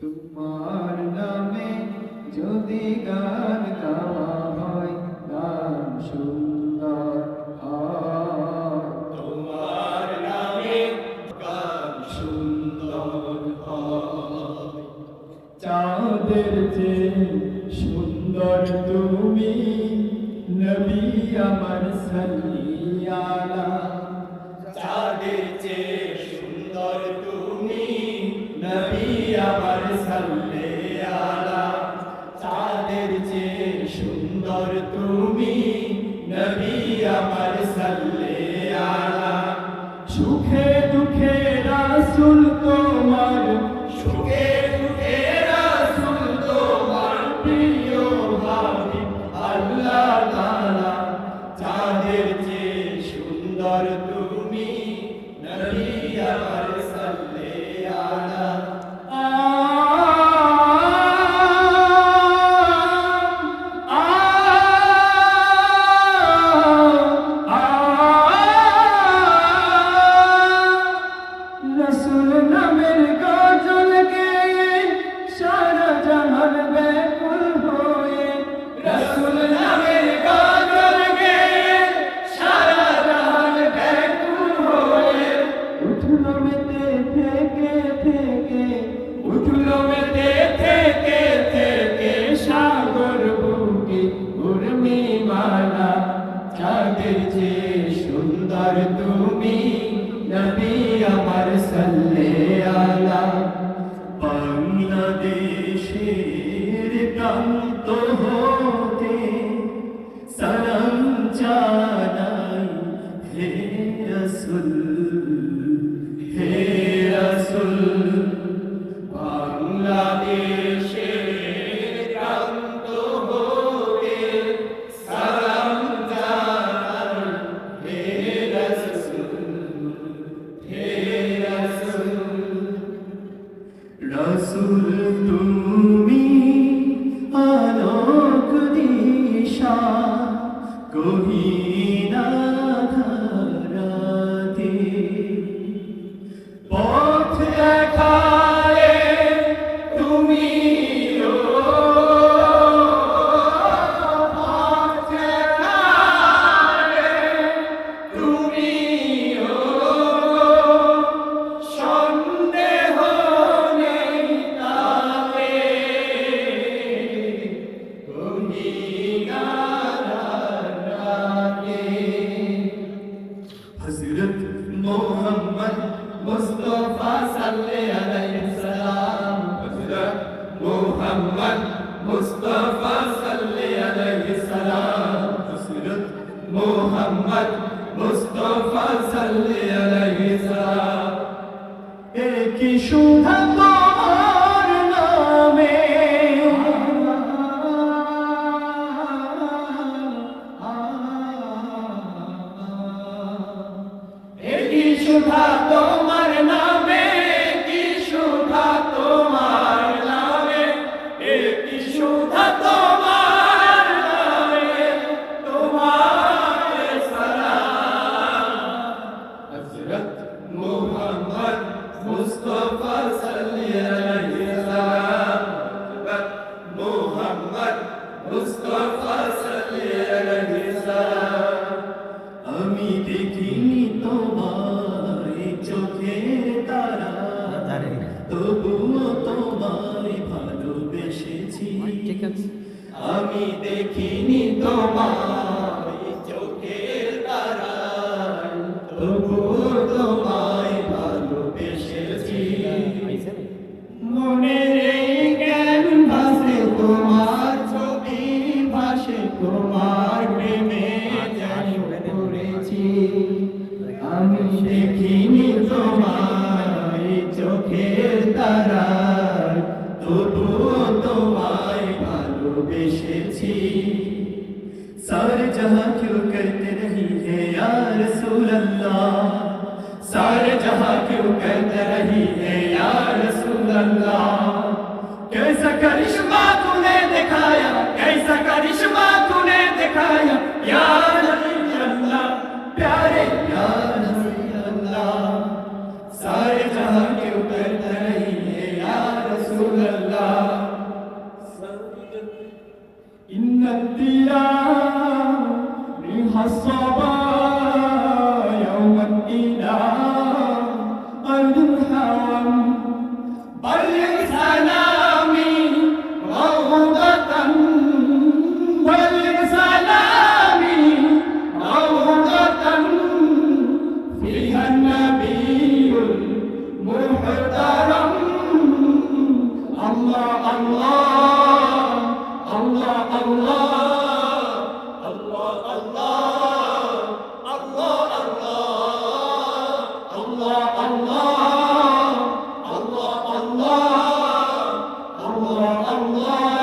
তোমার নামে যদি গান গাওয়া হয় গান সুন্দর হয়। তোমার নামে গান সুন্দর হয়। চাঁদের যে সুন্দর তুমি নবী আমার সাল্লি তুমি নবী আমার সাল্লে আলা উঠল মেতে থেকে থেকে সাগর বুকে উর্মি যে সুন্দর তুমি নদী আমার সাল সাল্লি আলাইহি এ কি শোভা তোমার নামে? এ কি শোভা তোমার Mustafa চোখের তারার তবুও তোমায় ভালোবেসেছি। সার জহা কেউ করতে রহি হে ইয়ার সুল্লাহ সার জহা কেউ করতে রহি হে ইয়ার সুল্লাহ कैसा करिश्मा तूने दिखाया कैसा करिश्मा إن الديان حصبا يوما إلى أرض الهوام بل سلامي الله